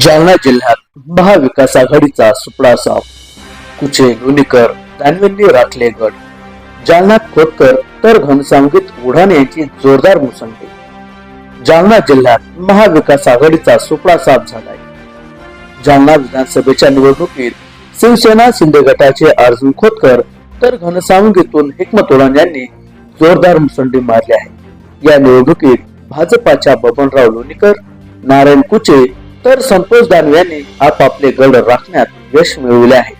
जालना जिल्ह्यात महाविकास आघाडीचा सुपडा साप कुचे लोणीकर दानवेंनी राखले गट. जालन्यात खोतकर तर घनसांगीत उडाण यांची जोरदार मुसंडी जालना जिल्ह्यात महाविकास आघाडीचा सुपडा साफ झालाय. जालना विधानसभेच्या निवडणुकीत शिवसेना शिंदे गटाचे अर्जुन खोतकर तर घनसावंगीतून हिकमत उडान यांनी जोरदार मुसंडी मारली आहे. या निवडणुकीत भाजपाच्या बबनराव लोणीकर नारायण कुचे तर संतोष दानवे यांनी आपापले गड राखण्यात यश मिळवले आहे.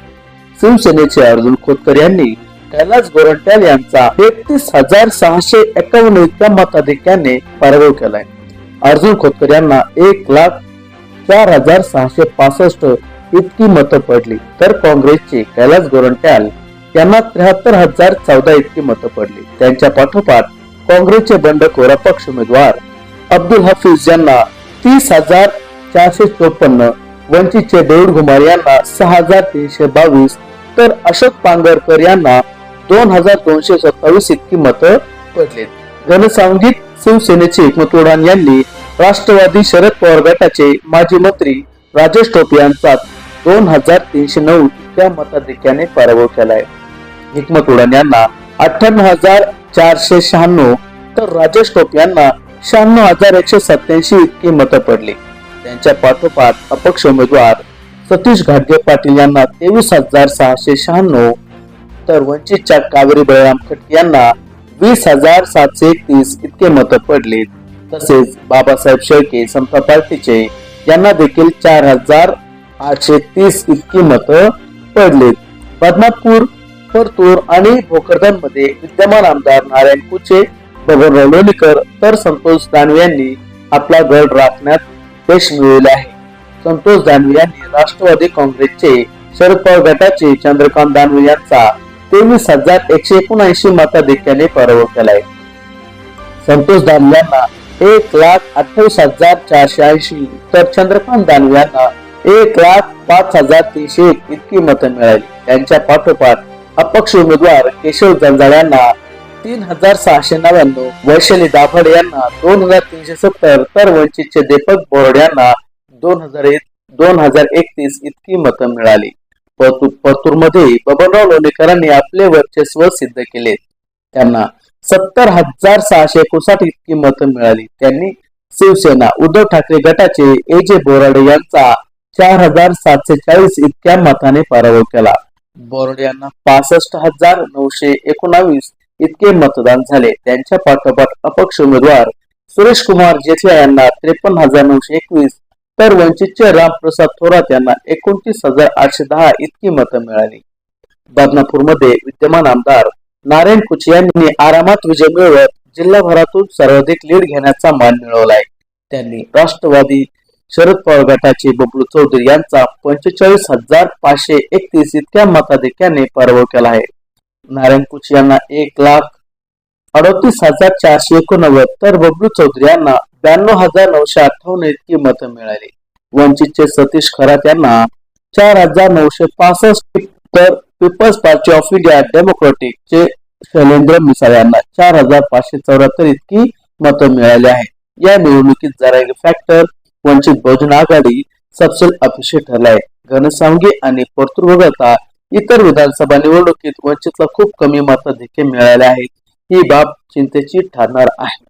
शिवसेनेचे अर्जुन खोतकर यांनी कैलास गोरंट्याल यांचा एकतीस हजार सहाशे एकावन्न इतक्या मताधिक्याने पराभव केलाय. अर्जुन खोतकर यांना एक लाख चार हजार सहाशे पासष्ट इतकी मतं पडली. तर काँग्रेसचे कैलास गोरंट्याल यांना त्र्याहत्तर हजार चौदा इतकी मतं पडली. त्यांच्या पाठोपाठ काँग्रेसचे बंडखोरा पक्ष उमेदवार अब्दुल हफीज यांना तीस हजार चारशे चोपन्न वंचितचे डेव्हिड घुमार यांना सहा हजार तीनशे बावीस तर अशोक पांगरकर यांना दोन हजार दोनशे सत्तावीस इतकी मतं पडली. घनसावंगीत शिवसेनेचे एकमत उडान यांनी राष्ट्रवादी शरद पवार गटाचे माजी मंत्री राजेश टोपे यांचा दोन हजार तीनशे नऊ इतक्या मताधिक्याने पराभव केलाय. हिकमत उडान यांना अठ्ठ्याण्णव हजार चारशे शहाण्णव तर राजेश टोपे यांना शहाण्णव हजार एकशे सत्याऐंशी इतकी मतं पडली. त्यांच्या पाठोपाठ अपक्ष उमेदवार सतीश घाटगे पाटील यांना तेवीस हजार सहाशे शहाण्णव तर वंचितच्या कावेरी बळराम खटके यांना वीस हजार सातशे एकतीस इतके मत पडले तसेच बाबासाहेब शेळके समता पार्टीचे यांना देखील चार हजार आठशे तीस इतकी मत पडले बदनापूर परतूर आणि भोकरदनमध्ये विद्यमान आमदार नारायण कुचे बबनराव लोणीकर तर संतोष दानवे यांनी आपला गड राखण्यात यश मिळवले आहे. संतोष दानवे यांनी राष्ट्रवादी काँग्रेसचे शरद पवार गटाचे चंद्रकांत दानवे यांचा तेवीस हजार एकशे एकोणऐंशी मताधिक्याने पराभव केलाय. संतोष दानवे यांना एक लाख अठ्ठावीस हजार चारशे ऐंशी तर चंद्रकांत दानवे यांना एक लाख पाच हजार तीनशे एक इतकी मतं मिळाली. त्यांच्या पाठोपाठ अपक्ष उमेदवार केशव जंजाळ यांना तीन हजार सहाशे नव्याण्णव. वैशाली दाभड यांना दोन हजार तीनशे सत्तर. तर वंचितचे दीपक बोर्ड यांना दोन हजार एक दोन हजार एकतीस इतकी मतं मिळाली. परतूरमध्ये बबनराव लोणीकरांनी आपले वर्चस्व सिद्ध केले. त्यांना सत्तर हजार सहाशे एकोणसाठ इतकी मतं मिळाली. त्यांनी शिवसेना उद्धव ठाकरे गटाचे ए जे बोराडे यांचा चार हजार सातशे चाळीस इतक्या मताने पराभव केला. बोराडे यांना पासष्ट हजार नऊशे एकोणावीस इतके मतदान झाले. त्यांच्या पाठोपाठ अपक्ष उमेदवार सुरेश कुमार जेठल्या यांना त्रेपन्न हजार नऊशे एकवीस तर वंचितचे रामप्रसाद थोरात यांना एकोणतीस हजार आठशे दहा इतकी मतं मिळाली. बदनापूरमध्ये विद्यमान आमदार नारायण कुचे यांनी आरामात विजय मिळवत जिल्हाभरातून सर्वाधिक लीड घेण्याचा मान मिळवलाय. त्यांनी राष्ट्रवादी शरद पवार गटाचे बबलू चौधरी यांचा पंचेचाळीस हजार पाचशे एकतीस इतक्या मताधिक्याने पराभव केला आहे. नारायण कुचे यांना एक लाख अडतीस हजार चारशे एकोणनव्वद तर बबलू चौधरी यांना ब्याण्णव हजार नऊशे अठ्ठावन्न इतकी मतं मिळाली. वंचितचे सतीश खरात यांना चार हजार नऊशे पासष्ट तर people's party of India democratic चे शैलेंद्र मिसाळ यांना चार हजार पाचशे चौऱ्याहत्तर इतकी मतं मिळाली आहेत. या निवडणुकीत जरांगी फॅक्टर वंचित बहुजन आघाडी सबसेल अपेक्षित ठरलाय. घनसावंगी आणि परतूर वगळता इतर विधानसभा निवडणुकीत वंचितला खूप कमी मताधिक्य मिळाले आहेत ही बाब चिंतेची ठरणार आहे.